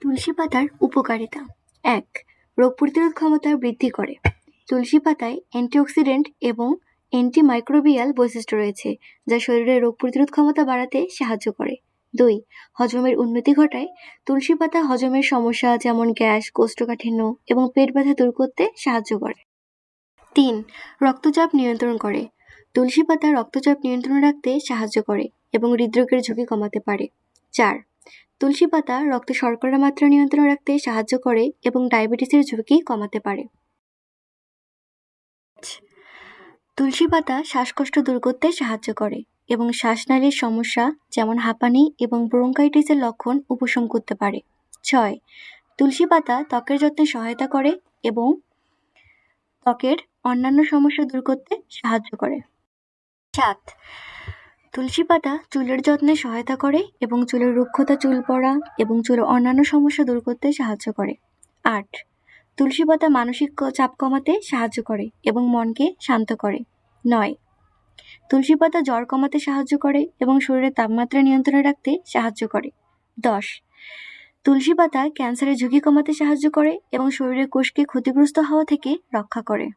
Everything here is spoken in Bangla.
তুলসী পাতার উপকারিতা। এক, রোগ প্রতিরোধ ক্ষমতা বৃদ্ধি করে। তুলসী পাতায় অ্যান্টিঅক্সিডেন্ট এবং অ্যান্টিমাইক্রোবিয়াল বৈশিষ্ট্য রয়েছে, যা শরীরের রোগ প্রতিরোধ ক্ষমতা বাড়াতে সাহায্য করে। দুই, হজমের উন্নতি ঘটায়। তুলসী পাতা হজমের সমস্যা যেমন গ্যাস, কোষ্ঠকাঠিন্য এবং পেট ব্যথা দূর করতে সাহায্য করে। তিন, রক্তচাপ নিয়ন্ত্রণ করে। তুলসী পাতা রক্তচাপ নিয়ন্ত্রণ রাখতে সাহায্য করে এবং হৃদরোগের ঝুঁকি কমাতে পারে। চার তুলসী পাতা রক্তে শর্করা মাত্রা নিয়ন্ত্রণ রাখতে সাহায্য করে এবং ডায়াবেটিসের ঝুঁকি কমাতে পারে। তুলসী পাতা শ্বাসকষ্ট দূর করতে সাহায্য করে এবং শ্বাসনালীর সমস্যা যেমন হাঁপানি এবং ব্রোঙ্কাইটিসের লক্ষণ উপশম করতে পারে। ছয়, তুলসী পাতা ত্বকের যত্নে সহায়তা করে এবং ত্বকের অন্যান্য সমস্যা দূর করতে সাহায্য করে। সাত তুলসী পাতা চুলের যত্নে সহায়তা করে এবং চুলের রুক্ষতা চুল পড়া এবং চুলের অন্যান্য সমস্যা দূর করতে সাহায্য করে। আট, তুলসী পাতা মানসিক চাপ কমাতে সাহায্য করে এবং মনকে শান্ত করে। নয়, তুলসী পাতা জ্বর কমাতে সাহায্য করে এবং শরীরের তাপমাত্রা নিয়ন্ত্রণে রাখতে সাহায্য করে। দশ, তুলসী পাতা ক্যান্সারের ঝুঁকি কমাতে সাহায্য করে এবং শরীরের কোষকে ক্ষতিগ্রস্ত হওয়া থেকে রক্ষা করে।